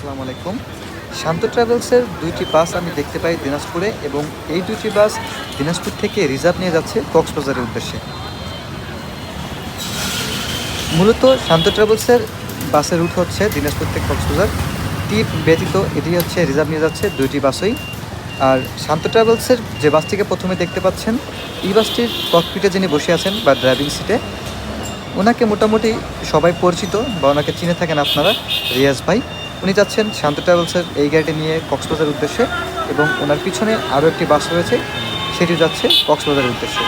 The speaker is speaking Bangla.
আসসালামু আলাইকুম। শান্ত ট্রাভেলসের দুইটি বাস আমি দেখতে পাই দিনাজপুরে এবং এই দুইটি বাস দিনাজপুর থেকে রিজার্ভ নিয়ে যাচ্ছে কক্সবাজারের উদ্দেশ্যে। মূলত শান্ত ট্রাভেলসের বাসের রুট হচ্ছে দিনাজপুর থেকে কক্সবাজার। টিপ ব্যতীত এটি হচ্ছে রিজার্ভ নিয়ে যাচ্ছে দুইটি বাসই। আর শান্ত ট্রাভেলসের যে বাসটিকে প্রথমে দেখতে পাচ্ছেন, এই বাসটির ককপিটে যিনি বসে আছেন বা ড্রাইভিং সিটে ওনাকে মোটামুটি সবাই পরিচিত বা ওনাকে চিনে থাকেন আপনারা রিয়াজ ভাই। উনি যাচ্ছেন শান্ত ট্রাভেলসের এই গাড়িটি নিয়ে কক্সবাজার উদ্দেশ্যে এবং ওনার পিছনে আরও একটি বাস রয়েছে সেটি যাচ্ছে কক্সবাজারের উদ্দেশ্যে।